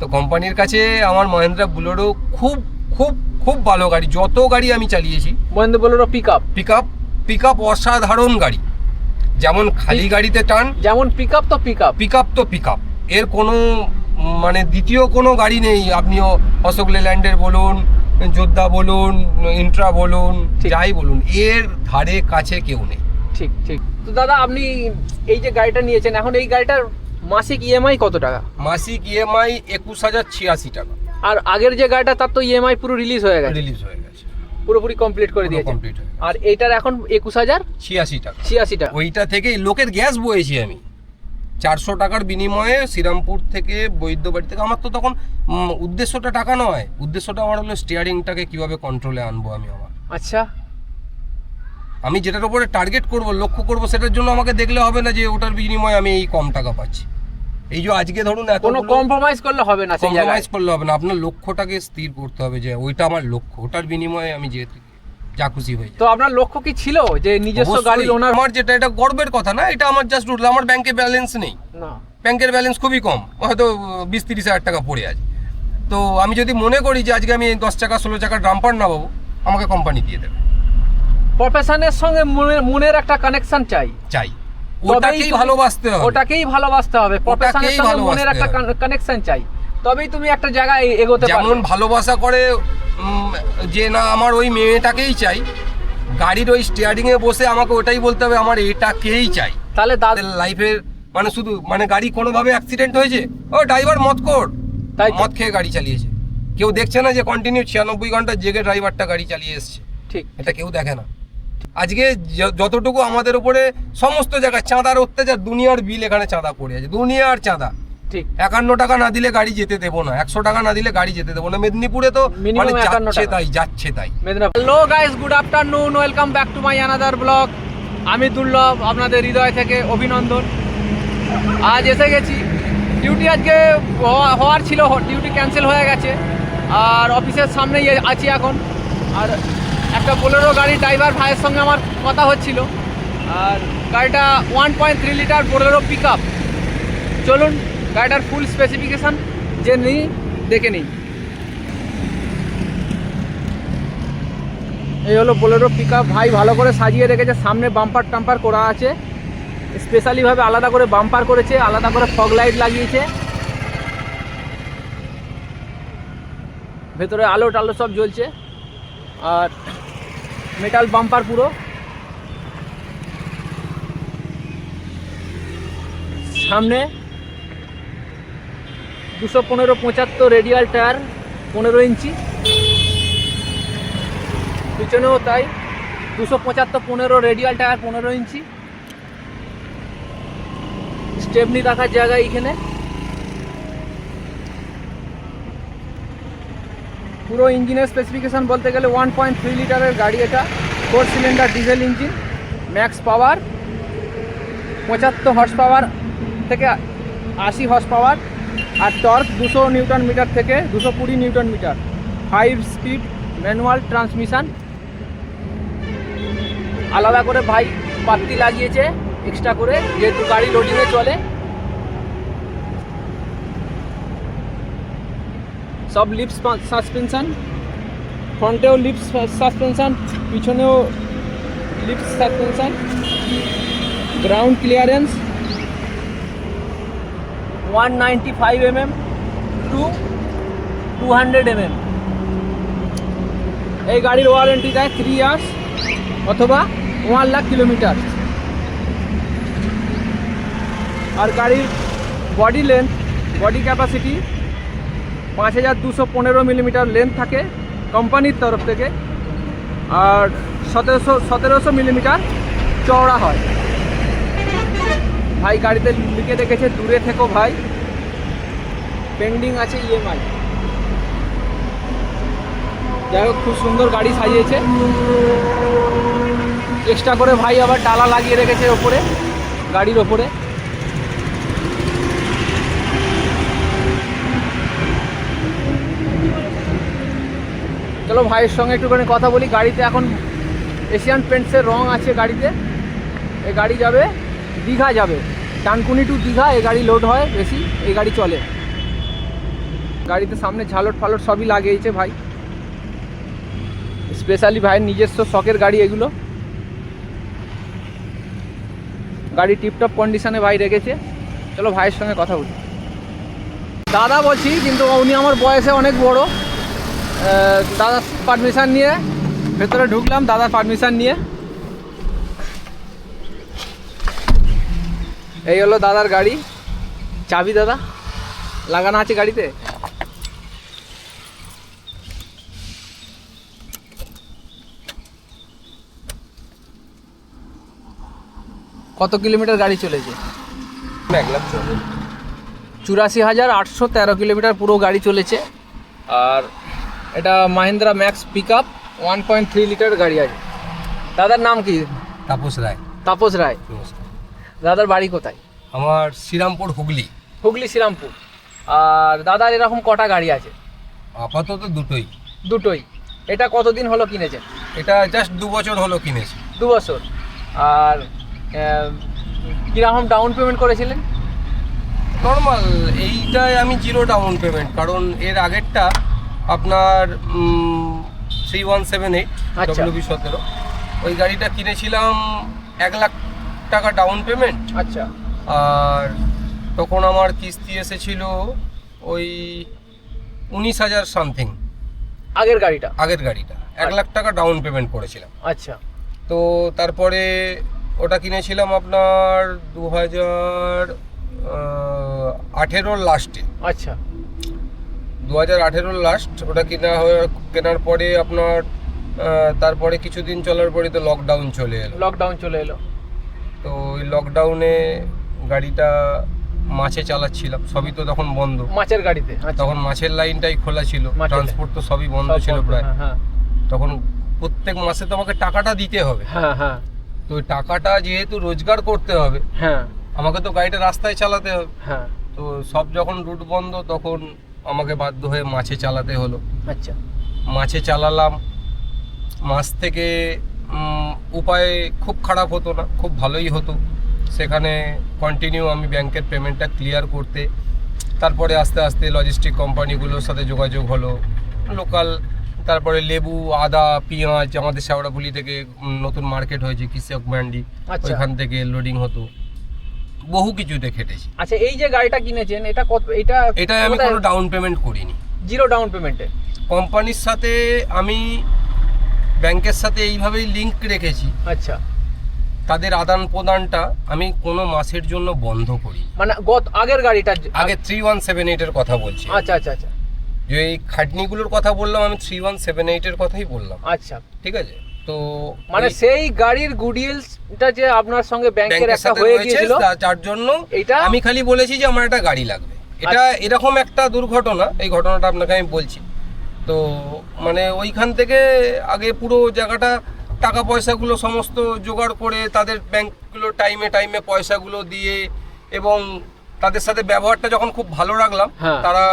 তো কোম্পানির কাছে আমার মহেন্দ্রা বুলেরো খুব খুব খুব ভালো গাড়ি যত গাড়ি আমি চালিয়েছি। Mahindra Bolero pickup pickup pickup অসাধারণ গাড়ি। যেমন খালি গাড়িতে টান যেমন পিক আপ তো পিক আপ পিক আপ তো পিক আপ এর কোনো মানে দ্বিতীয় কোনো গাড়ি নেই। আপনিও অশোক লেল্যান্ডের বলুন যোদ্ধা বলুন ইন্ট্রা বলুন। যাই বলুন এর ধারে কাছে কেউ নেই। ঠিক ঠিক। তো দাদা আপনি এই যে গাড়িটা নিয়েছেন এখন এই গাড়িটার মাসিক ইএমআই কত টাকা? মাসিক ইএমআই একুশ হাজার ছিয়াশি টাকা। আর আগের যে গাড়িটা তার তো ইএমআই পুরো রিলিজ হয়ে গেছে। রিলিজ হয়ে গেছে। পুরোপুরি কমপ্লিট করে দিয়েছে। কমপ্লিট আর এইটার এখন একুশ হাজার ছিয়াশি টাকা। ছিয়াশি টাকা ওইটা থেকে লোকের গ্যাস বয়েছি আমি। চারশো টাকার বিনিময়ে শ্রীরামপুর থেকে বৈদ্যবাড়ি থেকে আমার তো তখন উদ্দেশ্যটা টাকা নয়। উদ্দেশ্যটা আমার হলো স্টিয়ারিংটাকে কীভাবে কন্ট্রোলে আনব আমি আমার আচ্ছা। আমি যেটার উপরে টার্গেট করব লক্ষ্য করব সেটার জন্য আমাকে দেখলে হবে না যে ওটার বিনিময়ে আমি এই কম টাকা পাচ্ছি। এই যে আজকে ধরুন এত কোনো কম্প্রোমাইজ করলে হবে না কম্প্রোমাইজ করলে হবে না। আপনার লক্ষ্যটাকে স্থির করতে হবে যে ওইটা আমার লক্ষ্য ওটার বিনিময়ে আমি যেহেতু যা খুশি হয়ে তো আপনার লক্ষ্য কি ছিল? যে নিজস্ব। গাড়ির ওনার আমার যেটা এটা গর্বের কথা না এটা আমার জাস্ট রুল আমার ব্যাংকে ব্যালেন্স নেই। না। ব্যাংকের ব্যালেন্স খুবই কম হয়তো বিশ তিরিশ হাজার টাকা পড়ে আছে। তো আমি যদি মনে করি যে আজকে আমি দশ টাকা ষোলো টাকা ড্রাম্পার না পাবো আমাকে কোম্পানি দিয়ে দেবে। প্রফেশনের সঙ্গে মনের একটা কানেকশন চাই। চাই। ওটাকেই ভালোবাসতে হবে। ওটাকেই ভালোবাসতে হবে। প্রফেশনের সঙ্গে মনের একটা কানেকশন চাই। তবেই তুমি একটা জায়গায় এগোতে পারবে। যেমন ভালোবাসা করে যে না আমার ওই মেয়েটাকেই চাই গাড়ির ওই স্টিয়ারিং এ বসে আমাকে ওটাই বলতে হবে আমার এটাকেই চাই। তাহলে তাদের লাইফের মানে শুধু মানে গাড়ি কোনোভাবে অ্যাক্সিডেন্ট হয়েছে ও ড্রাইভার মদ কর তাই মদ খেয়ে গাড়ি চালিয়েছে। কেউ দেখছে না যে কন্টিনিউ ছিয়ানব্বই ঘণ্টা জেগে ড্রাইভারটা গাড়ি চালিয়ে এসছে। ঠিক। এটা কেউ দেখে না। আজকে যতটুকু আমাদের উপরে সমস্ত জায়গায় চাঁদার অত্যাচার দুনিয়ার বিল এখানে চাঁদা পড়ে আছে দুনিয়ার চাঁদা। ঠিক। একান্ন টাকা না দিলে গাড়ি যেতে দেবো না একশো টাকা না দিলে গাড়ি যেতে দেবো না। মেদিনীপুরে তো মানে যাচ্ছে তাই যাচ্ছে তাই। Medinipur. Hello guys good afternoon welcome back to my another blog আমি দুর্লভ আপনাদের হৃদয় থেকে অভিনন্দন। আজ এসে গেছি। ডিউটি আজকে হওয়া- হওয়ার ছিল ডিউটি ক্যান্সেল হয়ে গেছে। আর অফিসের সামনেই আছি এখন। আর একটা বোলেরো গাড়ি ড্রাইভার ভাইয়ের সঙ্গে আমার কথা হচ্ছিল। আর গাড়িটা one point three litre Bolero pick চলুন, গাড়িটার ফুল স্পেসিফিকেশান যে নিই, দেখে নিই। এই হলো বোলেরো পিক ভাই ভালো করে সাজিয়ে রেখেছে, সামনে বাম্পার টাম্পার করা আছে। স্পেশালিভাবে আলাদা করে বাম্পার করেছে, আলাদা করে ফগ লাইট লাগিয়েছে। ভেতরে আলো টালো সব জ্বলছে। আর মেটাল বাম্পার পুরো। সামনে দুশো পনেরো পঁচাত্তর রেডিয়াল টায়ার পনেরো ইঞ্চি। পিছনেও তাই দুশো পঁচাত্তর পনেরো রেডিয়াল টায়ার পনেরো ইঞ্চি। স্টেপনি রাখার জায়গা এইখানে। পুরো ইঞ্জিনের স্পেসিফিকেশন বলতে গেলে ওয়ান পয়েন্ট থ্রি লিটারের গাড়ি এটা। Four cylinder diesel engine max power পঁচাত্তর হর্স পাওয়ার থেকে আশি হর্স পাওয়ার আর টর্ক দুশো নিউটন মিটার থেকে দুশো কুড়ি newton metre five speed manual transmission আলাদা করে ভাই পাত্তি লাগিয়েছে এক্সট্রা করে, যেহেতু গাড়ি লোডিংয়ে চলে সব লিপস সাসপেনশন, ফ্রন্টেও লিপস সাসপেনশন, পিছনেও leafs suspension, ground clearance, one ninety five M M to two hundred M M এই গাড়ির ওয়ারেন্টি দেয় থ্রি ইয়ার্স অথবা ওয়ান লাখ কিলোমিটার আর গাড়ির বডি লেন্থ বডি ক্যাপাসিটি পাঁচ হাজার দুশো পনেরো মিলিমিটার লেন্থ থাকে কোম্পানির তরফ থেকে। আর সতেরোশো সতেরোশো মিলিমিটার চওড়া হয়। ভাই, গাড়িতে লিখে রেখেছে, দূরে থেকো ভাই। পেন্ডিং আছে ইএমআই যাই হোক, খুব সুন্দর গাড়ি সাজিয়েছে। এক্সট্রা করে ভাই আবার ডালা লাগিয়ে রেখেছে ওপরে, গাড়ির ওপরে। চলো ভাইয়ের সঙ্গে একটুখানি কথা বলি। গাড়িতে এখন এশিয়ান পেন্টসের রং আছে গাড়িতে। এই গাড়ি যাবে, দীঘা যাবে। ডানকুনি টু দীঘা এই গাড়ি লোড হয় বেশি এই গাড়ি চলে। গাড়িতে সামনে ঝালট ফালট সবই লাগিয়েছে ভাই। স্পেশালি ভাইয়ের নিজস্ব শখের গাড়ি এগুলো। গাড়ি টিপটপ কন্ডিশনে ভাই রেখেছে। চলো ভাইয়ের সঙ্গে কথা বলি। দাদা বলছি, কিন্তু উনি আমার বয়সে অনেক বড়। দাদার পারমিশন নিয়ে ভেতরে ঢুকলাম দাদার পারমিশন নিয়ে। এই হলো দাদার গাড়ি। চাবি দাদা লাগানো আছে গাড়িতে? কত কিলোমিটার গাড়ি চলেছে? এক লাখ চুরাশি হাজার আটশো তেরো কিলোমিটার পুরো গাড়ি চলেছে। আর এটা Mahindra max pickup one point three litre গাড়ি আছে। দাদার নাম কি? তাপস রায়। তাপস রায়। দাদার বাড়ি কোথায়? আমার শ্রীরামপুর হুগলি। হুগলি শ্রীরামপুর। আর দাদার এরকম কটা গাড়ি আছে? আপাতত দুটোই। দুটোই। এটা কতদিন হলো কিনেছেন? এটা জাস্ট দু বছর হলো কিনেছি। দু বছর। আর কীরকম ডাউন পেমেন্ট করেছিলেন? নর্মাল এইটাই আমি জিরো ডাউন পেমেন্ট কারণ এর আগেরটা আপনার three one seven eight. WB সতেরো। ওই গাড়িটা কিনেছিলাম এক লাখ টাকা ডাউন পেমেন্ট আচ্ছা। আর তখন আমার কিস্তি এসেছিল ওই উনিশ হাজার সামথিং আগের গাড়িটা? আগের গাড়িটা। এক লাখ টাকা ডাউন পেমেন্ট করেছিলাম। আচ্ছা। তো তারপরে ওটা কিনেছিলাম আপনার দু হাজার আঠেরোর লাস্টে আচ্ছা। দু হাজার আঠেরোর লাস্ট ওটা কেনা হয়ে কেনার পরে আপনার তারপরে কিছুদিন চলার পরে তো লকডাউন চলে এলো। লকডাউন চলে এলো। তো ওই লকডাউনে গাড়িটা মাছে চালাচ্ছিলাম সবই তো তখন বন্ধ। মাছের গাড়িতে আচ্ছা। তখন মাছের লাইনটাই খোলা ছিল ট্রান্সপোর্ট তো সবই বন্ধ ছিল প্রায়। হ্যাঁ, হ্যাঁ। তখন প্রত্যেক মাসে তো আমাকে টাকাটা দিতে হবে। হ্যাঁ হ্যাঁ। তো টাকাটা যেহেতু রোজগার করতে হবে হ্যাঁ। আমাকে তো গাড়িটা রাস্তায় চালাতে হবে। হ্যাঁ। তো সব যখন রুট বন্ধ তখন আমাকে বাধ্য হয়ে মাছে চালাতে হলো। আচ্ছা। মাছে চালালাম। মাছ থেকে উপায় খুব খারাপ হতো না খুব ভালোই হতো। সেখানে কন্টিনিউ আমি ব্যাংকের পেমেন্টটা ক্লিয়ার করতে তারপরে আস্তে আস্তে লজিস্টিক কোম্পানিগুলোর সাথে যোগাযোগ হলো। লোকাল তারপরে লেবু আদা পেঁয়াজ আমাদের শেওড়াফুলি থেকে নতুন মার্কেট হয়েছে কৃষক ম্যান্ডি আচ্ছা। ওইখান থেকে লোডিং হতো। বহু কিছুতে খেটেছি। আচ্ছা এই যে গাড়িটা কিনেছেন এটা কত এটা এটাই আমি কোনো ডাউন পেমেন্ট করিনি। জিরো ডাউন পেমেন্টে কোম্পানির সাথে আমি ব্যাংকের সাথে এইভাবেই লিংক রেখেছি। আচ্ছা। তাদের আদান প্রদানটা আমি কোনো মাসের জন্য বন্ধ করি মানে গত আগের গাড়িটা আগে থ্রি ওয়ান সেভেন এইটের কথা বলছি। আচ্ছা আচ্ছা আচ্ছা। যে এই খাটনিগুলোর কথা বললাম আমি থ্রি ওয়ান সেভেন এইটের কথাই বললাম। আচ্ছা। ঠিক আছে? তো মানে সেই গাড়ির গুডিলসটা যে আপনার সঙ্গে ব্যাংকের একটা হয়ে গিয়েছিল তা- যার জন্য এইটা আমি খালি বলেছি যে আমার একটা গাড়ি লাগবে এটা আচ্ছা। এরকম একটা দুর্ঘটনা এই ঘটনাটা আপনাকে আমি বলছি তো মানে ওইখান থেকে আগে পুরো জায়গাটা টাকা পয়সাগুলো সমস্ত জোগাড় করে তাদের ব্যাংকগুলো টাইমে টাইমে পয়সাগুলো দিয়ে এবং তাদের সাথে ব্যবহারটা যখন খুব ভালো রাখলাম হ্যাঁ। তারা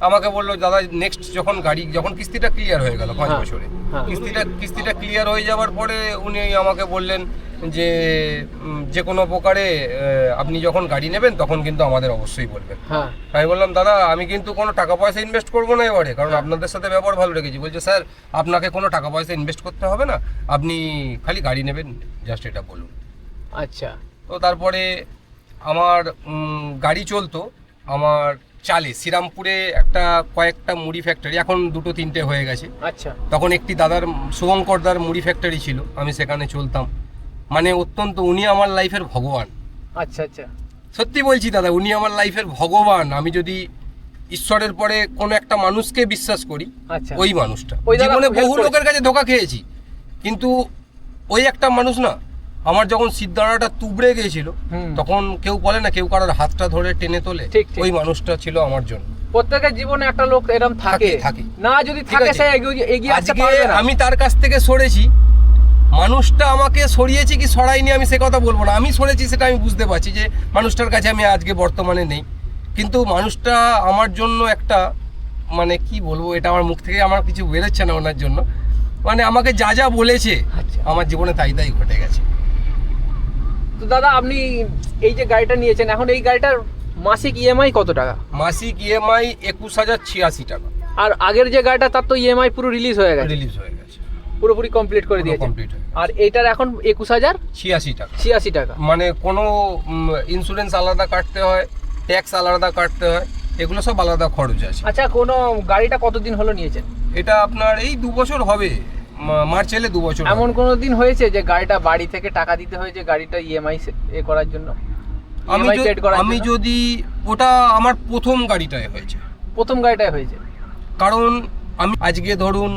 আমাকে বলল দাদা নেক্সট যখন গাড়ি যখন কিস্তিটা ক্লিয়ার হয়ে গেল পাঁচ হ্যাঁ, বছরে হ্যাঁ। কিস্তিটা কিস্তিটা ক্লিয়ার হয়ে যাওয়ার পরে উনি আমাকে বললেন যে যে কোনো প্রকারে আপনি যখন গাড়ি নেবেন তখন কিন্তু আমাদের অবশ্যই বলবেন। হ্যাঁ। আমি বললাম দাদা আমি কিন্তু কোনো টাকা পয়সা ইনভেস্ট করব না এবারে কারণ আপনাদের সাথে ব্যবহার ভালো রেখেছি। বলছে স্যার আপনাকে কোনো টাকা পয়সা ইনভেস্ট করতে হবে না আপনি খালি গাড়ি নেবেন জাস্ট এটা বলুন। আচ্ছা। তো তারপরে আমার গাড়ি চলতো আমার চালে শ্রীরামপুরে একটা কয়েকটা মুড়ি ফ্যাক্টরি এখন দুটো তিনটে হয়ে গেছে। আচ্ছা। তখন একটি দাদার শুভঙ্করদার মুড়ি ফ্যাক্টরি ছিল আমি সেখানে চলতাম। মানে অত্যন্ত উনি আমার লাইফের ভগবান। আচ্ছা আচ্ছা। সত্যি বলছি দাদা উনি আমার লাইফের ভগবান। আমি যদি ঈশ্বরের পরে কোনো একটা মানুষকে বিশ্বাস করি আচ্ছা। ওই মানুষটা। জীবনে বহু লোকের কাছে ধোকা খেয়েছি। কিন্তু ওই একটা মানুষ না আমার যখন সিদ্ধারাটা তুবড়ে গিয়েছিল তখন কেউ বলে না কেউ কারোর হাতটা ধরে টেনে তোলে। ওই মানুষটা ছিল আমার জন্য। প্রত্যেকের জীবনে একটা লোক এরকম থাকে থাকে। না যদি থাকে সে এগিয়ে আসতে আজকে পারবে না। আমি তার কাছ থেকে সরেছি। মানুষটা আমাকে সরিয়েছে কি সরাইনি আমি সে কথা বলব না। আমি সরেছি সেটা আমি বুঝতে পারছি যে মানুষটার কাছে আমি আজকে বর্তমানে নেই। কিন্তু মানুষটা আমার জন্য একটা মানে কি বলব এটা আমার মুখ থেকে আমার কিছু বেরোচ্ছে না ওনার জন্য। মানে আমাকে যা যা বলেছে আচ্ছা। আমার জীবনে তাই তাই ঘটে গেছে। তো দাদা আপনি এই যে গাড়িটা নিয়েছেন এখন এই গাড়িটার মাসিক ইএমআই কত টাকা? মাসিক ইএমআই একুশ হাজার ছিয়াশি টাকা। আর আগের যে গাড়িটা তার তো ইএমআই পুরো রিলিজ হয়ে গেছে। রিলিজ হয়ে গেছে। পুরোপুরি কমপ্লিট করে দিয়েছে কমপ্লিট আর এইটার এখন একুশ হাজার ছিয়াশি টাকা। ছিয়াশি টাকা। মানে কোনো ইন্স্যুরেন্স আলাদা কাটতে হয় ট্যাক্স আলাদা কাটতে হয় এগুলো সব আলাদা খরচ আছে। আচ্ছা কোনো গাড়িটা কতদিন হলো নিয়েছেন? এটা আপনার এই দু বছর হবে। মার্চ এলে দু বছর এমন কোনো দিন হয়েছে যে গাড়িটা বাড়ি থেকে টাকা দিতে হয়েছে গাড়িটা ইএমআই এ করার জন্য? আমি করার আমি যদি ওটা আমার প্রথম গাড়িটায় হয়েছে। প্রথম গাড়িটাই হয়েছে? কারণ আমি আজকে ধরুন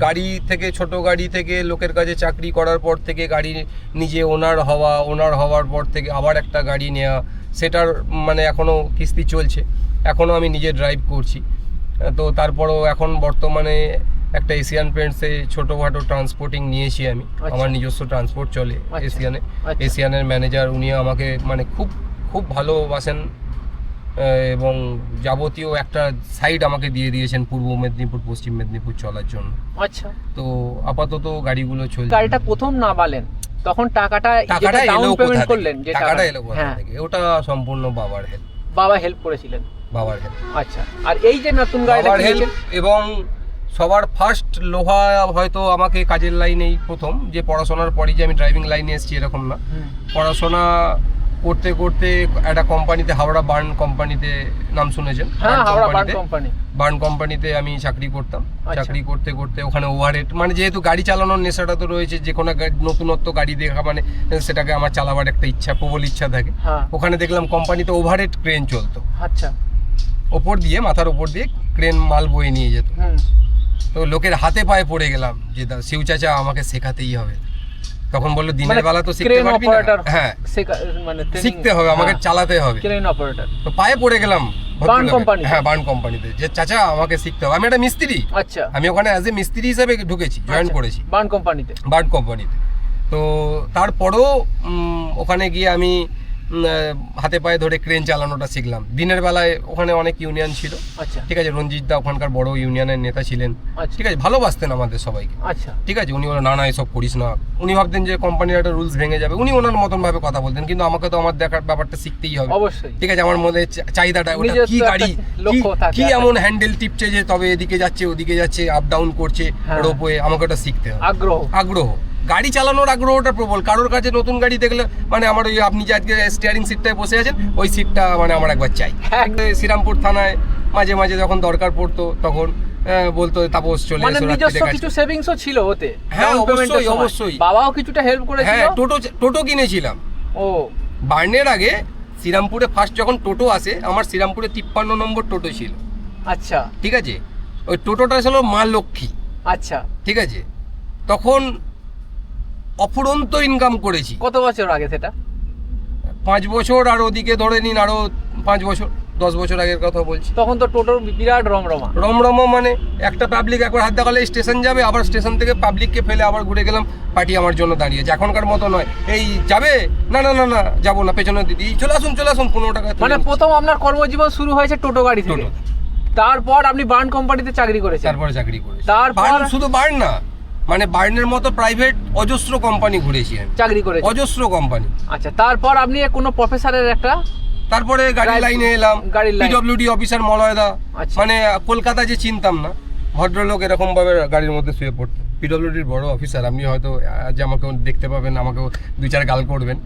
গাড়ি থেকে ছোট গাড়ি থেকে লোকের কাছে চাকরি করার পর থেকে গাড়ি নিজে ওনার হওয়া ওনার হওয়ার পর থেকে আবার একটা গাড়ি নেওয়া সেটার মানে এখনও কিস্তি চলছে। এখনও আমি নিজে ড্রাইভ করছি। তো তারপরও এখন বর্তমানে একটা এশিয়ান পেন্টসে ছোটোখাটো ট্রান্সপোর্টিং নিয়েছি আমি। আচ্ছা। আমার নিজস্ব ট্রান্সপোর্ট চলে। এশিয়ানে। এশিয়ানের ম্যানেজার উনি আমাকে মানে খুব খুব ভালোবাসেন এবং যাবতীয় একটা সাইড আমাকে দিয়ে দিয়েছেন পূর্ব মেদিনীপুর পশ্চিম মেদিনীপুর চলার জন্য। আচ্ছা। তো আপাতত গাড়িগুলো চলছে। গাড়িটা প্রথম না বালেন তখন টাকাটা টাকাটা ডাউন পেমেন্ট করলেন যে টাকাটা এলো কোথা হ্যাঁ। থেকে? ওটা সম্পূর্ণ বাবার হেল্প বাবা হেল্প করেছিলেন। বাবার হেল্প আচ্ছা। আর এই যে নতুন গাড়িটা এবং সবার ফার্স্ট লোহা হয়তো আমাকে কাজের লাইনেই প্রথম যে পড়াশোনার পরই যে আমি ড্রাইভিং লাইনে এসেছি এরকম না। পড়াশোনা করতে করতে একটা কোম্পানিতে হাওড়া বার্ন কোম্পানিতে নাম শুনেছেন? হ্যাঁ বার্ন কোম্পানিতে। আমি চাকরি করতাম। আচ্ছা। চাকরি করতে করতে ওখানে ওভারহেড মানে যেহেতু গাড়ি চালানোর নেশাটা তো রয়েছে যে কোনো নতুনত্ব গাড়ি দেখা মানে সেটাকে আমার চালাবার একটা ইচ্ছা প্রবল ইচ্ছা থাকে। হ্যাঁ। ওখানে দেখলাম কোম্পানিতে ওভারহেড ক্রেন চলতো। আচ্ছা। ওপর দিয়ে মাথার ওপর দিয়ে ক্রেন মাল বয়ে নিয়ে যেত। তো লোকের হাতে পায়ে পড়ে গেলাম যে শিউ চাচা আমাকে শেখাতেই হবে। তখন বলল দিনের মানে বেলা তো শিখতে পারবি না। হ্যাঁ। মানে শিখতে হবে আমাকে চালাতে হবে। ক্রেন অপারেটর তো পায়ে পড়ে গেলাম বার্ন। কোম্পানিতে? হ্যাঁ বার্ন কোম্পানিতে যে চাচা আমাকে শিখতে হবে। আমি একটা মিস্ত্রি। আচ্ছা। আমি ওখানে অ্যাজ এ মিস্ত্রি হিসেবে ঢুকেছি জয়েন আচ্ছা, করেছি। বার্ন কোম্পানিতে বার্ড কোম্পানিতে তো তারপরও ওখানে গিয়ে আমি হাতে পায়ে ধরে ক্রেন চালানোটা শিখলাম। দিনের বেলায় ওখানে অনেক ইউনিয়ন ছিল। আচ্ছা। ঠিক আছে রঞ্জিত দা ওখানকার বড় ইউনিয়নের নেতা ছিলেন। আচ্ছা। ঠিক আছে ভালোবাসতেন আমাদের সবাইকে। আচ্ছা। ঠিক আছে উনি বলে না না এসব করিস না। উনি ভাবতেন যে কোম্পানির একটা রুলস ভেঙে যাবে। উনি ওনার মতন ভাবে কথা বলতেন কিন্তু আমাকে তো আমার দেখার ব্যাপারটা শিখতেই হবে। অবশ্যই। ঠিক আছে আমার মধ্যে চাহিদাটা ওটা কি গাড়ি কি- এমন হ্যান্ডেল টিপছে যে তবে এদিকে যাচ্ছে ওদিকে যাচ্ছে আপ ডাউন করছে হ্যাঁ। রোপওয়ে আমাকে ওটা শিখতে হবে। আগ্রহ। আগ্রহ। গাড়ি চালানোর আগ্রহটা প্রবল। কারোর কাছে নতুন গাড়ি দেখলে মানে আমার ওই আপনি যে আজকে স্টিয়ারিং সিটটায় বসে আছেন ওই সিটটা মানে আমার একবার চাই। শ্রীরামপুর থানায় মাঝে মাঝে যখন দরকার পড়তো তখন বলতো তাপস চলে মানে নিজস্ব কিছু সেভিংসও ছিল ওতে হ্যাঁ, অবশ্যই, অবশ্যই। বাবাও কিছুটা হেল্প করেছিল। হ্যাঁ টোটো টোটো কিনেছিলাম। ও। বার্নের আগে শ্রীরামপুরে ফার্স্ট যখন টোটো আসে আমার শ্রীরামপুরে তিপ্পান্ন নম্বর টোটো ছিল। আচ্ছা। ঠিক আছে? ওই টোটোটা ছিল মা লক্ষ্মী। আচ্ছা। ঠিক আছে? তখন অফুরন্ত ইনকাম করেছি। কত বছর আগে সেটা? পাঁচ বছর আর ওদিকে ধরে নিন আরও পাঁচ বছর দশ বছর আগের কথা বলছি। তখন তো টোটোর বিরাট রমরমা। রমরম মানে একটা পাবলিক একবার হাত দেখালে স্টেশন যাবে আবার স্টেশন থেকে পাবলিককে ফেলে আবার ঘুরে গেলাম পার্টি আমার জন্য দাঁড়িয়েছে। এখনকার মতো নয়। এই যাবে? না না না না যাব না পেছনে দিদি চলে আসুন চলে আসুন পনেরো টাকা মানে প্রথম আপনার কর্মজীবন শুরু হয়েছে টোটো গাড়ি থেকে। টোটো। তারপর আপনি বার্ন কোম্পানিতে চাকরি করেছেন। তারপরে চাকরি করেছি। তারপর- শুধু বার্ন না মানে বার্নের মতো প্রাইভেট অজস্র কোম্পানি ঘুরেছি আমি চাকরি করে অজস্র কোম্পানি আচ্ছা তারপর আপনি কোনো প্রফেসরের একটা তারপরে গাড়ি লাইনে এলাম। পিডব্লিউডি অফিসার মলয়দা। আচ্ছা। মানে কলকাতা যে চিনতাম না ভদ্রলোক এরকম ভাবে গাড়ির মধ্যে শুয়ে পড়তো পিডব্লিউডির বড় অফিসার আপনি হয়তো আজ আমাকে দেখতে পাবেন আমাকেও দুই চার গাল করবেন।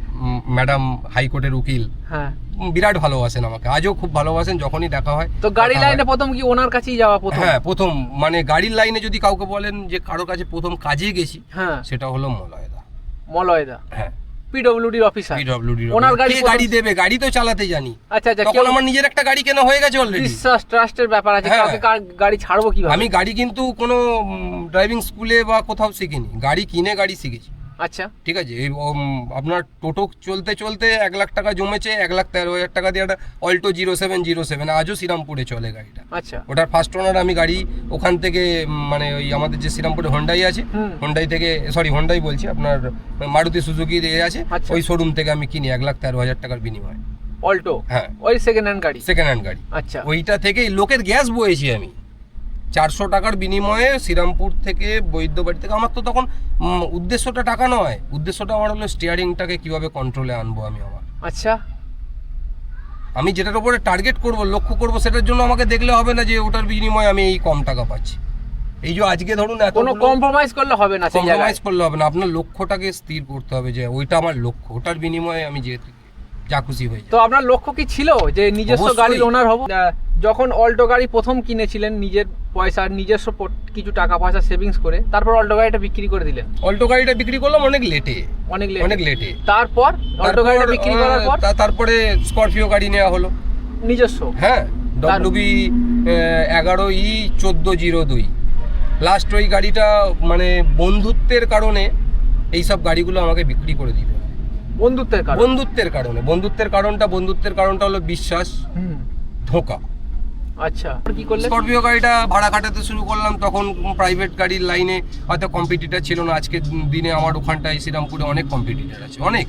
ম্যাডাম হাইকোর্টের উকিল। হ্যাঁ। বিরাট ভালোবাসেন আমাকে। আজও খুব ভালোবাসেন যখনই দেখা হয়। তো গাড়ি লাইনে প্রথম কি ওনার কাছেই যাওয়া প্রথম? হ্যাঁ প্রথম। মানে গাড়ির লাইনে যদি কাউকে বলেন যে কারও কাছে প্রথম কাজে গেছি হ্যাঁ। সেটা হলো মলয়দা। মলয়দা। হ্যাঁ। পিডব্লিউডির অফিসার পিডব্লিউডির ওনার গাড়ি গাড়ি দেবে? গাড়ি তো চালাতে জানি। আচ্ছা আচ্ছা তখন আমার নিজের একটা গাড়ি কেনা হয়ে গেছে অলরেডি বিশ্বাস ট্রাস্টের ব্যাপার আছে হ্যাঁ। কাউকে গাড়ি ছাড়বো কীভাবে? আমি গাড়ি কিন্তু কোনো ড্রাইভিং স্কুলে বা কোথাও শিখিনি। গাড়ি কিনে গাড়ি শিখেছি। আচ্ছা। ঠিক আছে এই আপনার টোটো চলতে চলতে এক লাখ টাকা জমেছে এক লাখ তেরো হাজার টাকা দিয়ে একটা Alto zero seven zero seven আজও শ্রীরামপুরে চলে গাড়িটা। আচ্ছা। ওটার ফার্স্ট ওনার আমি গাড়ি ওখান থেকে মানে ওই আমাদের যে শ্রীরামপুরে হন্ডাই আছে। হন্ডাই থেকে সরি হন্ডাই বলছি আপনার মারুতি সুজুকির এ আছে আচ্ছা। ওই শোরুম থেকে আমি কিনি এক লাখ তেরো হাজার টাকার বিনিময়ে। অল্টো? হ্যাঁ। ওই সেকেন্ড হ্যান্ড গাড়ি? সেকেন্ড হ্যান্ড গাড়ি। আচ্ছা। ওইটা থেকেই লোকের গ্যাস বয়েছি আমি। চারশো টাকার বিনিময়ে শ্রীরামপুর থেকে বৈদ্যবাড়ি থেকে আমার তো তখন উদ্দেশ্যটা টাকা নয়। উদ্দেশ্যটা আমার হলো স্টিয়ারিংটাকে কীভাবে কন্ট্রোলে আনব আমি আমার আচ্ছা। আমি যেটার উপরে টার্গেট করব লক্ষ্য করব সেটার জন্য আমাকে দেখলে হবে না যে ওটার বিনিময়ে আমি এই কম টাকা পাচ্ছি। এই যে আজকে ধরুন এত কোনো কম্প্রোমাইজ করলে হবে না কম্প্রোমাইজ করলে হবে না। আপনার লক্ষ্যটাকে স্থির করতে হবে যে ওইটা আমার লক্ষ্য ওটার বিনিময়ে আমি যেহেতু যা খুশি হয়ে যাই তো আপনার লক্ষ্য কি ছিল? যে নিজস্ব গাড়ির ওনার হব? যখন অল্টো গাড়ি প্রথম কিনেছিলেন নিজের পয়সা নিজস্ব কিছু টাকা পয়সা সেভিংস করে তারপর অল্টো গাড়িটা বিক্রি করে দিলেন। অল্টো গাড়িটা বিক্রি করলাম অনেক লেটে অনেক late। অনেক লেটে তারপর অল্টো গাড়িটা বিক্রি করার পর? তারপরে স্করপিও গাড়ি নেওয়া হলো। নিজস্ব? হ্যাঁ ডব্লিউবি এগারো ই চোদ্দ জিরো দুই। লাস্ট ওই গাড়িটা মানে বন্ধুত্বের কারণে এইসব গাড়িগুলো আমাকে বিক্রি করে হয় বন্ধুত্বের কারণ। বন্ধুত্বের কারণে। বন্ধুত্বের কারণটা বন্ধুত্বের কারণটা হলো বিশ্বাস ধোকা। আচ্ছা কি স্করপিও গাড়িটা ভাড়া কাটাতে শুরু করলাম তখন প্রাইভেট গাড়ির লাইনে হয়তো কম্পিটিটার ছিল না। আজকের দিনে আমার ওখানটায় শ্রীরামপুরে অনেক কম্পিটিটার আছে। অনেক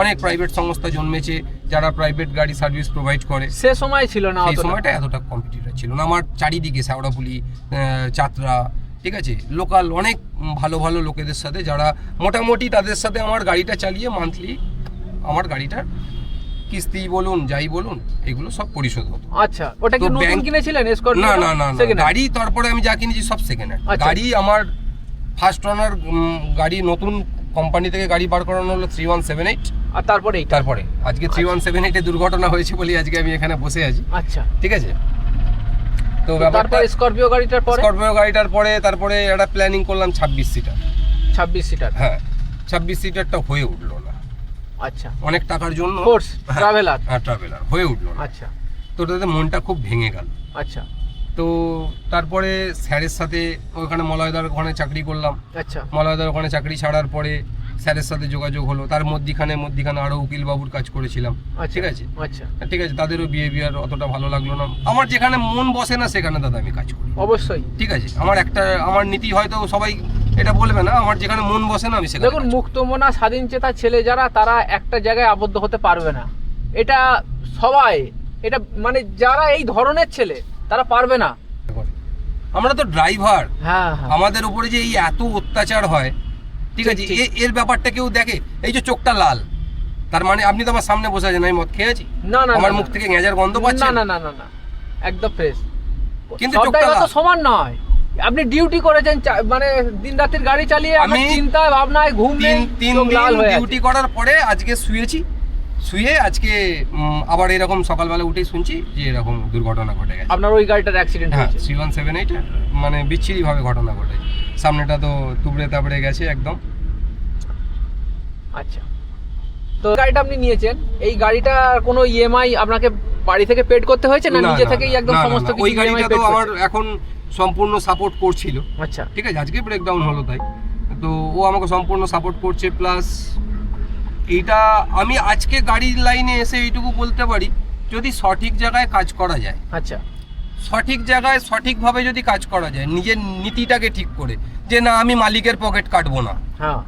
অনেক প্রাইভেট সংস্থা জন্মেছে যারা প্রাইভেট গাড়ি সার্ভিস প্রোভাইড করে। সে সময় ছিল না সেই সময়টা এতটা কম্পিটিটার ছিল না। আমার চারিদিকে শ্যাওড়াপুলি চাতরা ঠিক আছে? লোকাল অনেক ভালো ভালো লোকেদের সাথে যারা মোটামুটি তাদের সাথে আমার গাড়িটা চালিয়ে মান্থলি আমার গাড়িটার কিস্তি বলুন যাই বলুন এগুলো সব পরিশোধ হতো। আচ্ছা ওটা কি নতুন কিনেছিলেন স্করপিও না না না গাড়ি তারপরে আমি যা কিনেছি সব সেকেন্ড হ্যান্ড আচ্ছা। গাড়ি আমার ফার্স্ট ওনার গাড়ি নতুন কোম্পানি থেকে গাড়ি বার করানো হলো থ্রি ওয়ান সেভেন এইট আর তারপরে তারপরে। আজকে থ্রি ওয়ান সেভেন এইটে দুর্ঘটনা হয়েছে বলে আজকে আমি এখানে বসে আছি। আচ্ছা। ঠিক আছে? তো ব্যাপারটা স্করপিও গাড়িটার পরে? স্করপিও গাড়িটার পরে তারপরে একটা প্ল্যানিং করলাম ছাব্বিশ সিটার ছাব্বিশ সিটার হ্যাঁ ছাব্বিশ সিটারটা হয়ে উঠল না। আচ্ছা। অনেক টাকার জন্য ফোর্স ট্রাভেলার হ্যাঁ ট্রাভেলার হয়ে উঠল না। আচ্ছা। তো ওটাতে মনটা খুব ভেঙে গেল। আচ্ছা। তো তারপরে স্যারের সাথে ওখানে মলয়দার ওখানে চাকরি করলাম। আচ্ছা। মলয়দার ওখানে চাকরি ছাড়ার পরে স্যারের সাথে যোগাযোগ হলো তার মধ্যিখানে মধ্যিখানে আরও উকিল বাবুর কাজ করেছিলাম। আচ্ছা ঠিক আছে? আচ্ছা। ঠিক আছে তাদেরও বিহেভিয়ার অতটা ভালো লাগল না। আমার যেখানে মন বসে না সেখানে দাদা আমি কাজ করি। অবশ্যই। ঠিক আছে? আমার একটা আমার নীতি হয়তো সবাই এটা বলবে না আমার যেখানে মন বসে না আমি সেখানে দেখুন। মুক্তমনা স্বাধীন চেতা ছেলে যারা তারা একটা জায়গায় আবদ্ধ হতে পারবে না। এটা সবাই এটা মানে যারা এই ধরনের ছেলে তারা পারবে না। আমরা তো ড্রাইভার হ্যাঁ হ্যাঁ। আমাদের উপরে যে এই এত অত্যাচার হয় ঠিক আছে এর ব্যাপারটা কেউ দেখে এই যে চোখটা লাল তার মানে আপনি তো আমার সামনে বসে আছেন আমি মদ খেয়েছি না না আমার মুখ থেকে গেঁজার গন্ধ না না না না না একদম ফ্রেশ কিন্তু চোখটা তো সমান নয়। আপনি ডিউটি করেছেন মানে দিন রাতের গাড়ি চালিয়ে আমি চিন্তা ভাবনায় ঘুম নেই তিন তিন লাল দিন হয়ে ডিউটি করার পরে আজকে শুয়েছি শুয়ে আজকে আবার এরকম সকালবেলা উঠেই শুনছি যে এরকম দুর্ঘটনা ঘটে গেছে। আপনার ওই গাড়িটার অ্যাক্সিডেন্ট হ্যাঁ হয়েছে। থ্রি ওয়ান সেভেন এইট মানে বিচ্ছিরিভাবে ঘটনা ঘটে সামনেটা তো তুবড়ে তাবড়ে গেছে একদম। আচ্ছা। তো গাড়িটা আপনি নিয়েছেন এই গাড়িটা কোনো ইএমআই আপনাকে বাড়ি থেকে পেড করতে হয়েছে না নিজে থেকেই একদম সমস্ত কিছু ওই গাড়িটা তো আমার এখন সম্পূর্ণ সাপোর্ট করছিল। আচ্ছা। ঠিক আছে আজকে ব্রেকডাউন হলো তাই। তো ও আমাকে সম্পূর্ণ সাপোর্ট করছে প্লাস এটা আমি আজকে গাড়ির লাইনে এসে এইটুকু বলতে পারি যদি সঠিক জায়গায় কাজ করা যায়। আচ্ছা। সঠিক জায়গায় সঠিকভাবে যদি কাজ করা যায় নিজের নীতিটাকে ঠিক করে যে না আমি মালিকের পকেট কাটবো না। হ্যাঁ।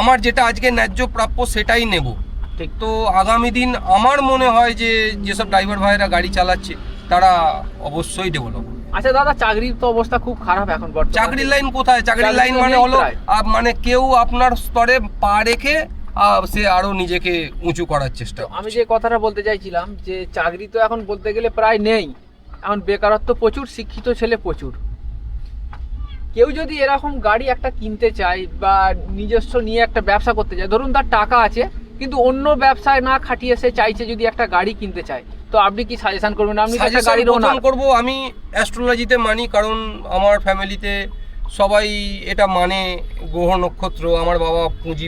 আমার যেটা আজকে ন্যায্য প্রাপ্য সেটাই নেব। ঠিক। তো আগামী দিন আমার মনে হয় যে যেসব ড্রাইভার ভাইরা গাড়ি চালাচ্ছে তারা অবশ্যই ডেভেলপ আচ্ছা দাদা চাকরির তো অবস্থা খুব খারাপ এখন চাকরির লাইন কোথায়? চাকরির লাইন মানে হলো মানে কেউ আপনার স্তরে পা রেখে সে আরও নিজেকে উঁচু করার চেষ্টা আমি যে কথাটা বলতে চাইছিলাম যে চাকরি তো এখন বলতে গেলে প্রায় নেই। এখন বেকারত্ব প্রচুর শিক্ষিত ছেলে প্রচুর। কেউ যদি এরকম গাড়ি একটা কিনতে চায় বা নিজস্ব নিয়ে একটা ব্যবসা করতে চায় ধরুন তার টাকা আছে কিন্তু অন্য ব্যবসায় না খাটিয়ে সে চাইছে যদি একটা গাড়ি কিনতে চায় তো আপনি কি সাজেশন করবেন? আপনি তো একটা গাড়ির ওনার করব আমি অ্যাস্ট্রোলজিতে মানি কারণ আমার ফ্যামিলিতে সবাই এটা মানে গ্রহ নক্ষত্র আমার বাবা পুঁজি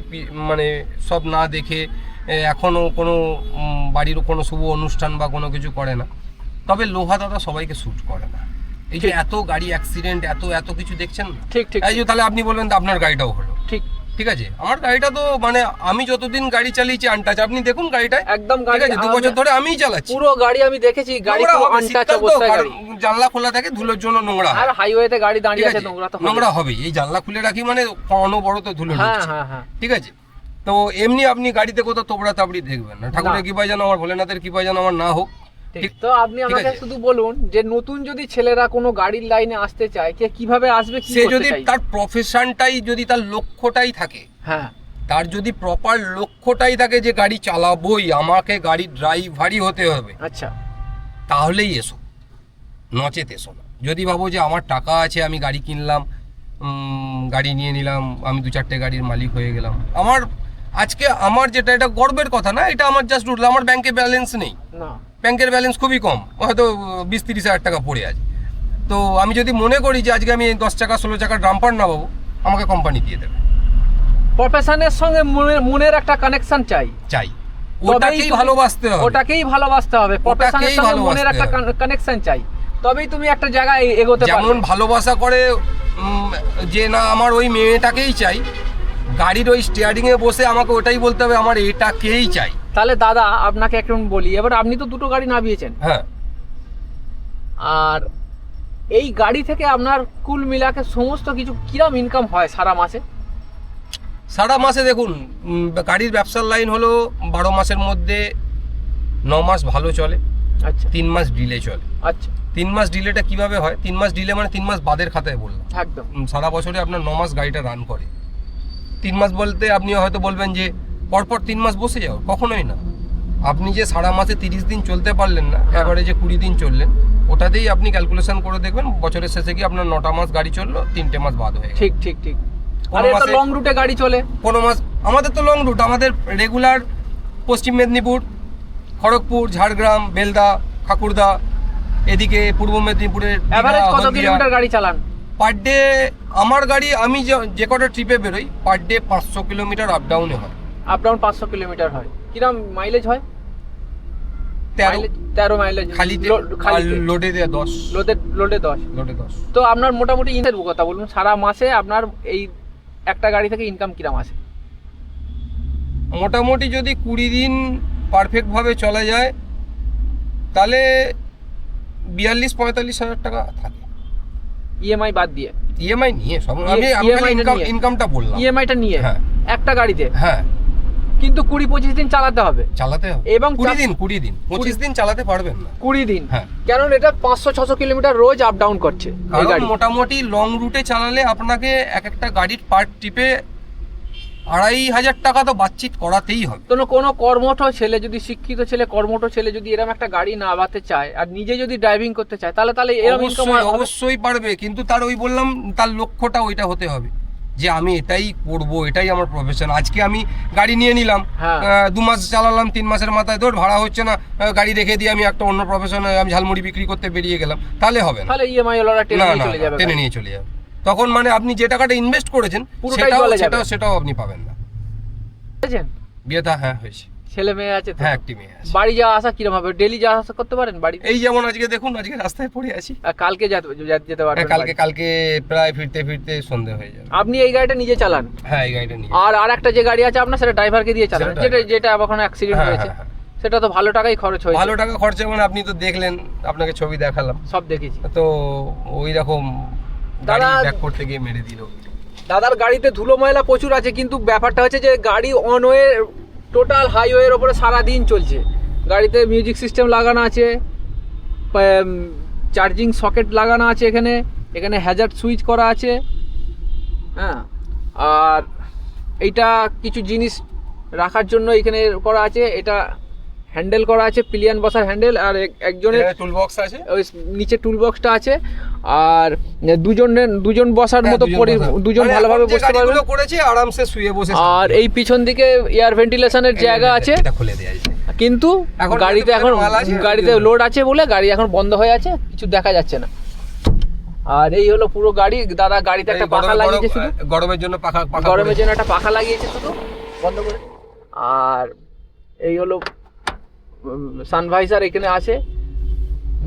মানে সব না দেখে এ, এখনও কোনো বাড়ির কোনো শুভ অনুষ্ঠান বা কোনো কিছু করে না। তবে লোহা দাদা সবাইকে শ্যুট করে না। এই যে এত গাড়ি অ্যাক্সিডেন্ট এত এত কিছু দেখছেন না? ঠিক ঠিক। এই যে তাহলে আপনি বলবেন তো আপনার গাড়িটাও হলো। ঠিক। ঠিক আছে? আমার গাড়িটা তো মানে আমি যতদিন গাড়ি চালিয়েছি আনটাচ আপনি দেখুন গাড়িটায়। একদম ঠিক গাড়ি আছে? দু বছর ধরে আমিই চালাচ্ছি। পুরো গাড়ি আমি দেখেছি গাড়ি আনটাচ অবস্থায় জানলা খোলা থাকে ধুলোর জন্য নোংরা। আর হাইওয়েতে গাড়ি দাঁড়িয়ে আছে? নোংরা তো নোংরা হবে এই জানলা খুলে রাখি মানে অনবরত ধুলো হ্যাঁ। হ্যাঁ হ্যাঁ। ঠিক আছে? তো এমনি আপনি গাড়িতে কোথাও তোবড়া তাবড়ি দেখবেন না। ঠাকুরের। কৃপায় যেন আমার ভোলেনাথের কৃপায় যেন আমার না হোক। ঠিক। তো আপনি আমাকে শুধু বলুন যে নতুন যদি ছেলেরা কোনো গাড়ির লাইনে আসতে চায় কে কীভাবে আসবে সে যদি তার প্রফেশনটাই যদি তার লক্ষ্যটাই থাকে হ্যাঁ। তার যদি প্রপার লক্ষ্যটাই থাকে যে গাড়ি চালাবোই আমাকে গাড়ি ড্রাইভারই হতে হবে আচ্ছা। তাহলেই এসো। নচেত এসো না। যদি ভাবো যে আমার টাকা আছে আমি গাড়ি কিনলাম গাড়ি নিয়ে নিলাম আমি দু চারটে গাড়ির মালিক হয়ে গেলাম। আমার আজকে আমার যেটা এটা গর্বের কথা না এটা আমার জাস্ট রুল আমার ব্যাংকে ব্যালেন্স নেই। না। ব্যাংকের ব্যালেন্স খুবই কম হয়তো বিশ তিরিশ হাজার টাকা পড়ে আছে। তো আমি যদি মনে করি যে আজকে আমি দশ টাকা ষোলো টাকা ড্রাম্পার না পাবো আমাকে কোম্পানি দিয়ে দেবে। প্রফেশনের সঙ্গে মনের একটা কানেকশন চাই। চাই। ওটাকেই ভালোবাসতে হবে। ওটাকেই ভালোবাসতে হবে। প্রফেশনের সঙ্গে মনের একটা। কানেকশন চাই। তবেই তুমি একটা জায়গায় এগোতে যেমন ভালোবাসা করে যে না আমার ওই মেয়েটাকেই চাই গাড়ির ওই স্টিয়ারিং এ বসে আমাকে ওটাই বলতে হবে আমার এটাকেই চাই? তাহলে দাদা আপনাকে একটু বলি এবার আপনি তো দুটো গাড়ি নামিয়েছেন। হ্যাঁ। আর এই গাড়ি থেকে আপনার কুল মিলাকে সমস্ত কিছু কিরম ইনকাম হয় সারা মাসে? সারা মাসে দেখুন গাড়ির ব্যবসার লাইন হলো বারো মাসের মধ্যে ন মাস ভালো চলে আচ্ছা। তিন মাস ডিলে চলে। আচ্ছা। তিন মাস ডিলেটা কীভাবে হয়? তিন মাস ডিলে মানে তিন মাস বাদের খাতায় বললাম। একদম। সারা বছরে আপনার ন মাস গাড়িটা রান করে। তিন মাস বলতে আপনি হয়তো বলবেন যে পরপর তিন মাস বসে যাও কখনোই না। আপনি যে সারা মাসে তিরিশ দিন চলতে পারলেন না হ্যাঁ। এবারে যে কুড়ি দিন চললেন ওটাতেই আপনি ক্যালকুলেশন করে দেখবেন বছরের শেষে কি আপনার নটা মাস গাড়ি চলল তিনটে মাস বাদ হয়ে ঠিক ঠিক ঠিক। আর মাসে- লং রুটে গাড়ি চলে। কোনো মাস আমাদের তো লং রুট আমাদের রেগুলার পশ্চিম মেদিনীপুর খড়গপুর ঝাড়গ্রাম বেলদা ঠাকুরদা এদিকে পূর্ব মেদিনীপুরের অ্যাভারেজ কত কিলোমিটার গাড়ি চালান? পার ডে আমার গাড়ি আমি যে- যে কটা ট্রিপে বেরোই পার ডে পাঁচশো কিলোমিটার আপ ডাউনে হয়। আপ ডাউন পাঁচশো কিলোমিটার হয়। কিরম মাইলেজ হয়? তেরো। মাইলেজ লোডে দশ। লোডে লোডে দশ। লোডে দশ। তো আপনার মোটামুটি ইনকাম কথা বলুন। সারা মাসে আপনার এই একটা গাড়ি থেকে ইনকাম কিরম আসে? মোটামুটি যদি কুড়ি দিন পারফেক্টভাবে চলা যায় তাহলে বিয়াল্লিশ পঁয়তাল্লিশ হাজার টাকা থাকে। ইএমআই বাদ দিয়ে। ইএমআই নিয়ে সব আমি আমি। ইনকামটা বললাম। ইএমআইটা নিয়ে। হ্যাঁ। একটা গাড়িতে। হ্যাঁ। কিন্তু কুড়ি পঁচিশ দিন চালাতে হবে। চালাতে হবে। এবং কুড়ি দিন কুড়ি দিন। পঁচিশ দিন চালাতে পারবেন না। কুড়ি দিন। হ্যাঁ। কারণ এটা পাঁচশো ছশো কিলোমিটার রোজ আপ ডাউন করছে মোটামুটি লং রুটে চালালে আপনাকে এক একটা গাড়ির পার্ট ট্রিপে আড়াই হাজার টাকা তো বাতচিত করাতেই হবে। কোনো কোনো কর্মঠ ছেলে যদি শিক্ষিত ছেলে কর্মঠ ছেলে যদি এরকম একটা গাড়ি নামাতে চায় আর নিজে যদি ড্রাইভিং করতে চায় তাহলে তাহলে এরকম অবশ্যই পারবে কিন্তু তার ওই বললাম তার লক্ষ্যটা ওইটা হতে হবে। যে আমি এটাই করব এটাই আমার প্রফেশন আজকে আমি গাড়ি নিয়ে নিলাম হ্যাঁ। দু মাস চালালাম তিন মাসের মাথায় ধর ভাড়া হচ্ছে না গাড়ি রেখে দিয়ে আমি একটা অন্য প্রফেশন আমি ঝালমুড়ি বিক্রি করতে বেরিয়ে গেলাম তাহলে হবে না। টেনে নিয়ে চলে যাবে টেনে নিয়ে চলে যাবে। তখন মানে আপনি যে টাকাটা ইনভেস্ট করেছেন সেটাও সেটাও সেটাও আপনি পাবেন না? বিয়েটা হ্যাঁ হয়েছে। ছেলে মেয়ে আছে হ্যাঁ একটি মেয়ে আছে। বাড়ি যাওয়া আসা কিরম হবে? ডেলি যাওয়া আসা করতে পারেন বাড়িতে এই যেমন আজকে দেখুন আজকে রাস্তায় পড়ে আছি। আর কালকে যেতে- পারবেন হ্যাঁ, কালকে কালকে প্রায় ফিরতে ফিরতে সন্ধে হয়ে যাবে। আপনি এই গাড়িটা নিজে চালান? হ্যাঁ এই গাড়িটা নিয়ে আর আর একটা যে গাড়ি আছে আপনার সেটা ড্রাইভারকে দিয়ে চালান। যেটা। যেটা এখন অ্যাক্সিডেন্ট হ্যাঁ, হয়েছে হ্যাঁ, হ্যাঁ। সেটা তো ভালো টাকাই খরচ হয়েছে। ভালো টাকা খরচা মানে আপনি তো দেখলেন আপনাকে ছবি দেখালাম। সব দেখেছি। তো ওই রকম দাদা- ব্যাক করতে গিয়ে মেরে দিল। দাদার গাড়িতে ধুলো ময়লা প্রচুর আছে কিন্তু ব্যাপারটা হচ্ছে যে গাড়ি অন ওয়ে টোটাল হাইওয়ের ওপরে সারাদিন চলছে। গাড়িতে মিউজিক সিস্টেম লাগানো আছে চার্জিং সকেট লাগানো আছে এখানে এখানে হ্যাজার্ড সুইচ করা আছে হ্যাঁ? আর এইটা কিছু জিনিস রাখার জন্য এখানে করা আছে, এটা হ্যান্ডেল করা আছে পিলিয়ান বসার হ্যান্ডেল আর একজনের টুল বক্স আছে। ওই নিচে টুল বক্সটা আছে আর দুজন দুজন বসার হ্যাঁ, মতো দুজন পরি- দুজন মানে ভালোভাবে বসতে পারবে। করেছে আরামসে শুয়ে বসে আর এই পিছন দিকে এয়ার ভেন্টিলেশনের জায়গা আছে। এটা খুলে দেওয়া যায় কিন্তু এখন গাড়িতে এখন গাড়িতে লোড আছে বলে গাড়ি এখন বন্ধ হয়ে আছে কিছু দেখা যাচ্ছে না। আর এই হলো পুরো গাড়ি। দাদা গাড়িতে একটা পাখা লাগিয়েছে শুধু। গরমের জন্য পাখা পাখা গরমের জন্য একটা পাখা লাগিয়েছে শুধু। বন্ধ করে। আর এই হলো সানভাইজার এখানে আছে।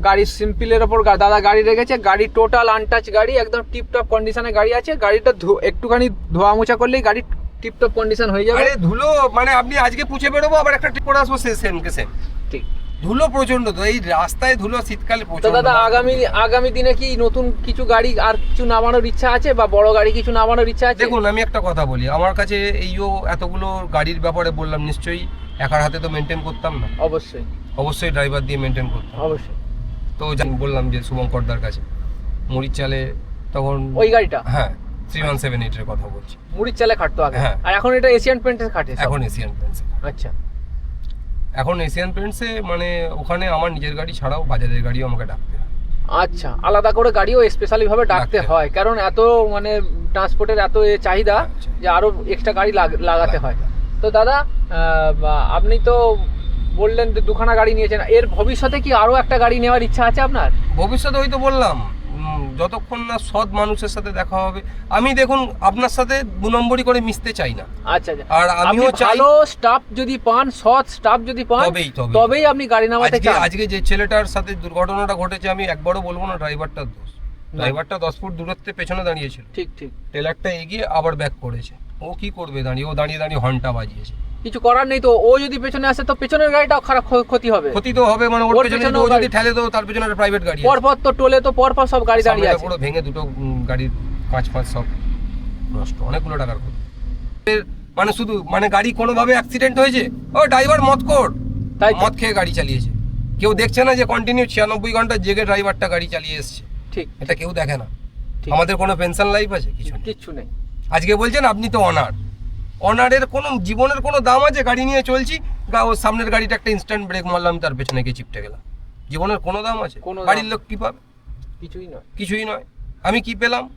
গাড়ি সিম্পলের ওপর দাদা গাড়ি রেখেছে গাড়ি টোটাল আনটাচ গাড়ি একদম টিপটপ কন্ডিশনে গাড়ি আছে। গাড়িটা একটুখানি ধোয়া মোছা করলেই গাড়ি টিপটপ কন্ডিশন হয়ে যাবে। আরে ধুলো মানে আপনি আজকে পুছে বেরোবো আবার একটা ট্রিপ করে আসব সে সেম কে সেম ঠিক। ধুলো প্রচণ্ড তো এই রাস্তায় ধুলো শীতকালে প্রচণ্ড দাদা আগামী আগামী দিনে কি নতুন কিছু গাড়ি আর কিছু নামানোর ইচ্ছা আছে বা বড় গাড়ি কিছু নামানোর ইচ্ছা আছে? দেখুন আমি একটা কথা বলি। আমার কাছে এইও এতগুলো গাড়ির ব্যাপারে বললাম নিশ্চয়ই একার হাতে তো মেনটেন করতাম না। অবশ্যই। অবশ্যই ড্রাইভার দিয়ে মেনটেন করতাম। অবশ্যই। তো জান- বললাম যে শুভঙ্করদার কাছে মুড়ির চালে তখন ওই গাড়িটা? হ্যাঁ থ্রি ওয়ান সেভেন এইটের কথা বলছি। মুড়ির চালে খাটতো আগে? হ্যাঁ। আর এখন এটা এশিয়ান পেন্টের খাটে এখন এশিয়ান পেন্টসে আচ্ছা। এখন এশিয়ান পেন্টসে মানে ওখানে আমার নিজের গাড়ি ছাড়াও বাজারের গাড়িও আমাকে ডাকতে হয়। আচ্ছা আলাদা করে গাড়িও স্পেশালি ভাবে ডাকতে হয়। কারণ এত মানে ট্রান্সপোর্টের এত চাহিদা আচ্ছা। যে আরও এক্সট্রা গাড়ি লাগ- লাগাতে হয়। তো দাদা আপনি তো বললেন যে দুখানা গাড়ি নিয়েছেন। এর ভবিষ্যতে কি আরও একটা গাড়ি নেওয়ার ইচ্ছা আছে আপনার? ভবিষ্যতে ওই তো বললাম যতক্ষণ না সৎ মানুষের সাথে দেখা হবে। আমি দেখুন আপনার সাথে দু নম্বরই করে মিশতে চাই না। আচ্ছা আচ্ছা। আর আমিও চাই ভালো স্টাফ যদি পান সৎ স্টাফ যদি পান তবেই তবেই। আপনি গাড়ি নামাতে চান। আজকে যে ছেলেটার সাথে দুর্ঘটনাটা ঘটেছে আমি একবারও বলব না ড্রাইভারটার দোষ। ড্রাইভারটা দশ ফুট দূরত্বে পেছনে দাঁড়িয়েছিল। ঠিক ঠিক। টেলারটা এগিয়ে আবার ব্যাক করেছে। ও কি করবে দাঁড়িয়ে? ও দাঁড়িয়ে দাঁড়িয়ে হর্নটা বাজিয়েছে। কিছু করার নেই তো ও যদি পেছনে আসে তো পেছনের গাড়িটাও খারাপ ক্ষতি হবে। ক্ষতি তো হবে মানে ওর পেছনে ও যদি। ঠেলে তো তার পেছনে একটা প্রাইভেট গাড়ি আছে। পরপর তো টোলে তো পরপর সব গাড়ি দাঁড়িয়ে আছে। পুরো ভেঙে দুটো গাড়ির কাঁচ ফাঁচ সব নষ্ট অনেকগুলো টাকার ক্ষতি। মানে শুধু মানে গাড়ি কোনোভাবে অ্যাক্সিডেন্ট হয়েছে? ও ড্রাইভার মদ কর তাই। মদ খেয়ে গাড়ি চালিয়েছে। কেউ দেখছে না যে কন্টিনিউ ছিয়ানব্বই ঘণ্টা জেগে ড্রাইভারটা গাড়ি চালিয়ে এসছে। ঠিক। এটা কেউ দেখে না। আমাদের কোনো পেনশন লাইফ আছে? কিছু কিচ্ছু নেই। আজকে বলছেন আপনি তো অনার অনারের কোনো জীবনের কোনো দাম আছে গাড়ি নিয়ে চলছি গা- ও সামনের গাড়িটা একটা ইনস্ট্যান্ট ব্রেক মারলাম তার পেছনে গিয়ে চিপটে গেলাম। জীবনের কোনো দাম আছে? বাড়ির লোক কি পাবে? কিছুই নয়। কিছুই নয়। আমি কি পেলাম?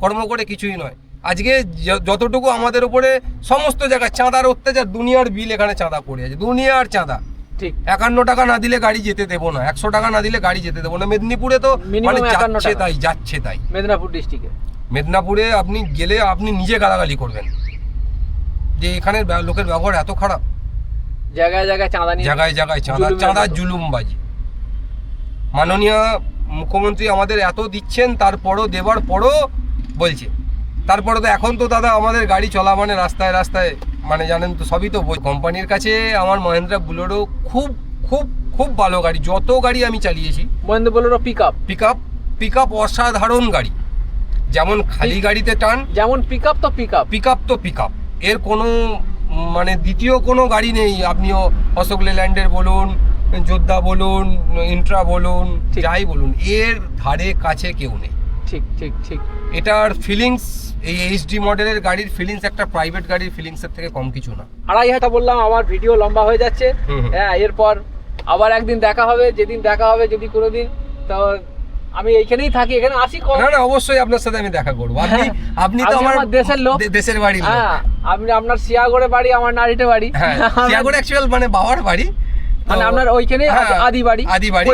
কর্ম করে কিছুই নয়। আজকে যতটুকু আমাদের উপরে সমস্ত জায়গায় চাঁদার অত্যাচার দুনিয়ার বিল এখানে চাঁদা পড়ে আছে দুনিয়ার চাঁদা। ঠিক। একান্ন টাকা না দিলে গাড়ি যেতে দেবো না একশো টাকা না দিলে গাড়ি যেতে দেবো না। মেদিনীপুরে তো মানে যাচ্ছে তাই যাচ্ছে তাই। মেদিনীপুর ডিস্ট্রিক্টে মেদিনীপুরে আপনি গেলে আপনি নিজে গালাগালি করবেন। যে এখানের লোকের ব্যবহার এত খারাপ। জায়গায় জায়গায় চাঁদা জায়গায় জায়গায় চাঁদা চাঁদা জুলুমবাজি। মাননীয় মুখ্যমন্ত্রী আমাদের এত দিচ্ছেন তারপরও দেবার পরও বলছে। তারপরে তো এখন তো দাদা আমাদের গাড়ি চলা মানে রাস্তায় রাস্তায় মানে জানেন তো সবই তো কোম্পানির কাছে আমার মহেন্দ্রা বুলেরো খুব খুব খুব ভালো গাড়ি যত গাড়ি আমি চালিয়েছি। Mahindra Bolero pickup pickup pickup অসাধারণ গাড়ি। যেমন খালি গাড়িতে টান যেমন পিক আপ তো পিক আপ পিক আপ তো পিক আপ এর কোনো মানে দ্বিতীয় কোনো গাড়ি নেই। আপনিও অশোক লেল্যান্ডের বলুন যোদ্ধা বলুন ইন্ট্রা বলুন। যাই বলুন এর ধারে কাছে কেউ নেই। ঠিক ঠিক ঠিক। এটার ফিলিংস এই এইচডি মডেলের গাড়ির ফিলিংস একটা প্রাইভেট গাড়ির ফিলিংসের থেকে কম কিছু না। আড়াই হাজার বললাম আমার ভিডিও লম্বা হয়ে যাচ্ছে। হ্যাঁ এরপর আবার একদিন দেখা হবে যেদিন দেখা হবে যদি কোনোদিন তো আমি এইখানেই থাকি এখানে আসি কম না না অবশ্যই আপনার সাথে আমি দেখা করব। আপনি আপনি তো আমার দেশের লোক। দেশের লোক। হ্যাঁ আপনি আপনার বাড়ি আমার নারীতে বাড়ি। হ্যাঁ সিয়াগড় অ্যাকচুয়াল মানে বাবার বাড়ি। মানে আপনার ওইখানে হ্যাঁ, আদি বাড়ি আদি বাড়ি।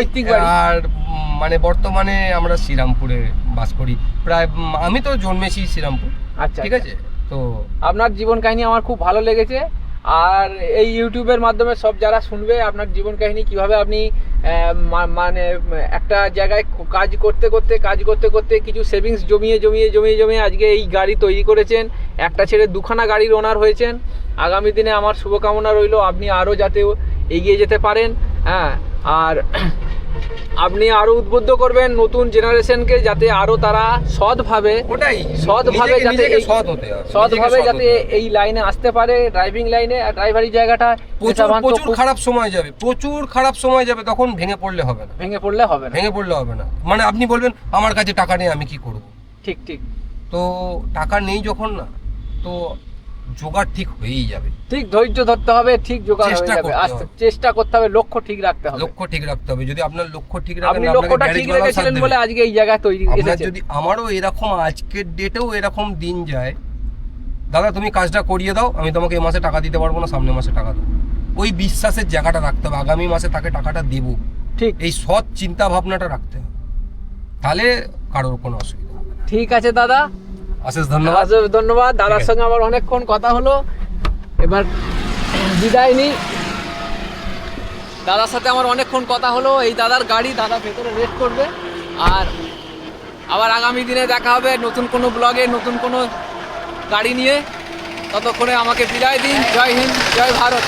আর মানে বর্তমানে আমরা শ্রীরামপুরে বাস করি। প্রায় আমি তো জন্মেছি শ্রীরামপুর। আচ্ছা ঠিক আছে? তো আপনার জীবন কাহিনী আমার খুব ভালো লেগেছে। আর এই ইউটিউবের মাধ্যমে সব যারা শুনবে আপনার জীবন কাহিনী কীভাবে আপনি মানে একটা জায়গায় কাজ করতে করতে, কাজ করতে করতে কিছু সেভিংস জমিয়ে জমিয়ে জমিয়ে জমিয়ে আজকে এই গাড়ি তৈরি করেছেন। একটা ছেড়ে দুখানা গাড়ির ওনার হয়েছেন। আগামী দিনে আমার শুভকামনা রইল, আপনি আরও যাতে এগিয়ে যেতে পারেন। হ্যাঁ আর আপনি আরও উদ্বুদ্ধ করবেন নতুন জেনারেশনকে যাতে আরও তারা সৎভাবে ওটাই সৎভাবে যাতে সৎ হতে সৎভাবে যাতে এই লাইনে আসতে পারে ড্রাইভিং লাইনে আর ড্রাইভারি জায়গাটা প্রচুর প্রচুর খারাপ সময় যাবে প্রচুর খারাপ সময় যাবে তখন ভেঙে পড়লে হবে না। ভেঙে পড়লে হবে না। ভেঙে পড়লে হবে না। মানে আপনি বলবেন আমার কাছে টাকা নেই আমি কি করব? ঠিক ঠিক। তো টাকা নেই যখন না তো জোগাড় ঠিক হয়েই যাবে। ঠিক ধৈর্য ধরতে হবে ঠিক জোগাড় চেষ্টা করতে হবে। চেষ্টা করতে হবে লক্ষ্য ঠিক রাখতে হবে। লক্ষ্য ঠিক রাখতে হবে। যদি আপনার লক্ষ্য ঠিক রাখেন আপনি লক্ষ্যটা ঠিক রেখেছিলেন বলে আজকে এই জায়গায় তৈরি এসেছেন। যদি আমারও এরকম আজকের ডেটেও এরকম দিন যায় দাদা তুমি কাজটা করিয়ে দাও আমি তোমাকে এই মাসে টাকা দিতে পারব না সামনের মাসে টাকা দেবো। ওই বিশ্বাসের জায়গাটা রাখতে হবে। আগামী মাসে তাকে টাকাটা দেবো। ঠিক। এই সৎ চিন্তা ভাবনাটা রাখতে হবে। তাহলে কারোর কোনো অসুবিধা ঠিক আছে দাদা। অশেষ ধন্যবাদ। অশেষ ধন্যবাদ। দাদার সঙ্গে আমার অনেকক্ষণ কথা হলো। এবার বিদায় নিই। দাদার সাথে আমার অনেকক্ষণ কথা হলো। এই দাদার গাড়ি দাদা ভেতরে রেস্ট করবে। আর আবার আগামী দিনে দেখা হবে নতুন কোনো ব্লগে নতুন কোনো গাড়ি নিয়ে। ততক্ষণে আমাকে বিদায় দিন। জয় হিন্দ জয় ভারত।